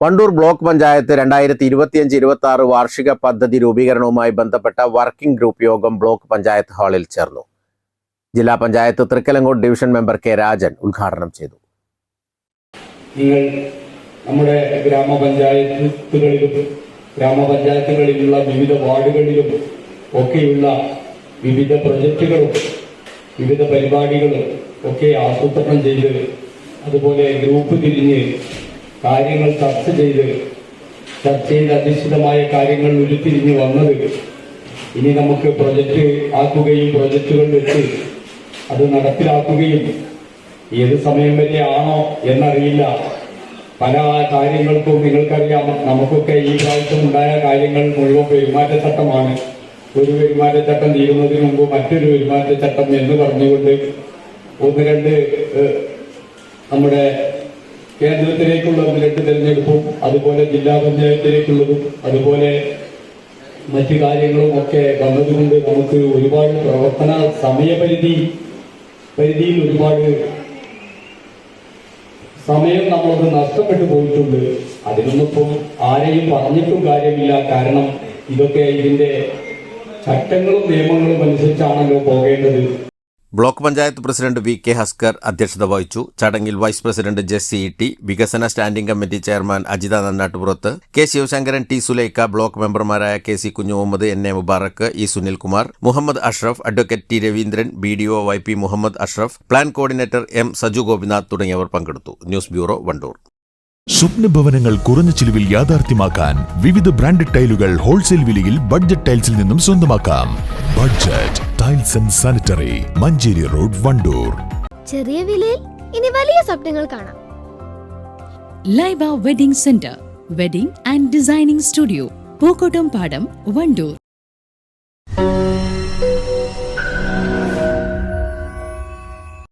Wandoor block panchayat രണ്ടായിരത്തി ഇരുപത്തിയഞ്ച് ഇരുപത്തി ആറ് വാർഷിക പദ്ധതി രൂപീകരണവുമായി ബന്ധപ്പെട്ട വർക്കിംഗ് ഗ്രൂപ്പ് യോഗം ബ്ലോക്ക് പഞ്ചായത്ത് ഹാളിൽ ചേർന്നു. ജില്ലാ panchayat Thrikkalangode division member K Rajan ഉദ്ഘാടനം ചെയ്തു. നിങ്ങൾ നമ്മുടെ ഗ്രാമപഞ്ചായത്തുകളിലും ഗ്രാമപഞ്ചായത്തുകളിലുള്ള വിവിധ വാർഡുകളിലും ഒക്കെയുള്ള വിവിധ പ്രൊജക്റ്റുകളും വിവിധ പരിപാടികളും ഒക്കെ ആസൂത്രണം ചെയ്ത് അതുപോലെ ഗ്രൂപ്പ് തിരിഞ്ഞ് കാര്യങ്ങൾ ചർച്ച ചെയ്ത് ചർച്ചയിൽ അധിഷ്ഠിതമായ കാര്യങ്ങൾ ഉരുത്തിരിഞ്ഞ് വന്നത് ഇനി നമുക്ക് പ്രൊജക്റ്റ് ആക്കുകയും പ്രൊജക്റ്റുകൾ വെച്ച് അത് നടപ്പിലാക്കുകയും ഏത് സമയം വരെ ആണോ എന്നറിയില്ല. പല കാര്യങ്ങൾക്കും നിങ്ങൾക്കറിയാം നമുക്കൊക്കെ ഈ പ്രാവശ്യം ഉണ്ടായ കാര്യങ്ങൾ മുഴുവൻ പെരുമാറ്റച്ചട്ടമാണ്. ഒരു പെരുമാറ്റച്ചട്ടം തീരുന്നതിന് മുമ്പ് മറ്റൊരു പെരുമാറ്റച്ചട്ടം എന്ന് പറഞ്ഞുകൊണ്ട് ഒന്ന് രണ്ട് നമ്മുടെ കേന്ദ്രത്തിലേക്കുള്ള ഒന്ന് രണ്ട് തെരഞ്ഞെടുപ്പും അതുപോലെ ജില്ലാ പഞ്ചായത്തിലേക്കുള്ളതും അതുപോലെ മറ്റു കാര്യങ്ങളും ഒക്കെ വന്നതുകൊണ്ട് നമുക്ക് ഒരുപാട് പ്രവർത്തന സമയപരിധി പരിധിയിൽ ഒരുപാട് സമയം നമ്മൾക്ക് നഷ്ടപ്പെട്ടു പോയിട്ടുണ്ട്. അതിനൊന്നിപ്പം ആരെയും പറഞ്ഞിട്ടും കാര്യമില്ല. കാരണം ഇതൊക്കെ ഇതിന്റെ ചട്ടങ്ങളും നിയമങ്ങളും അനുസരിച്ചാണല്ലോ പോകേണ്ടത്. Block panchayat president V K Haskar അധ്യക്ഷത വഹിച്ചു. ചടങ്ങിൽ vice president Jessy E T വികസന standing committee chairman Ajitha Nannattupurath K Sivasankaran T Sulaikha block മെമ്പർമാരായ K C Kunhimuhammed N A Mubarak E Sunilkumar Muhammad Ashraf advocate T Raveendran B D O Y P Muhammad Ashraf plan coordinator M Saju Gopinath തുടങ്ങിയവർ പങ്കെടുത്തു. News bureau Wandoor. സ്വപ്ന ഭവനങ്ങൾ കുറഞ്ഞ ചിലവിൽ യാഥാർത്ഥ്യമാക്കാൻ വിവിധ branded ടൈലുകൾ wholesale വിലയിൽ ബഡ്ജറ്റ് ടൈൽസിൽ നിന്നും സ്വന്തമാക്കാം. Budget tiles and sanitary Manjeri road Wandoor ചെറിയ വിലയിൽ ഇനി വലിയ സ്വപ്നങ്ങൾ കാണാം. Laiba wedding centre wedding and designing studio Pookkottumpadam Wandoor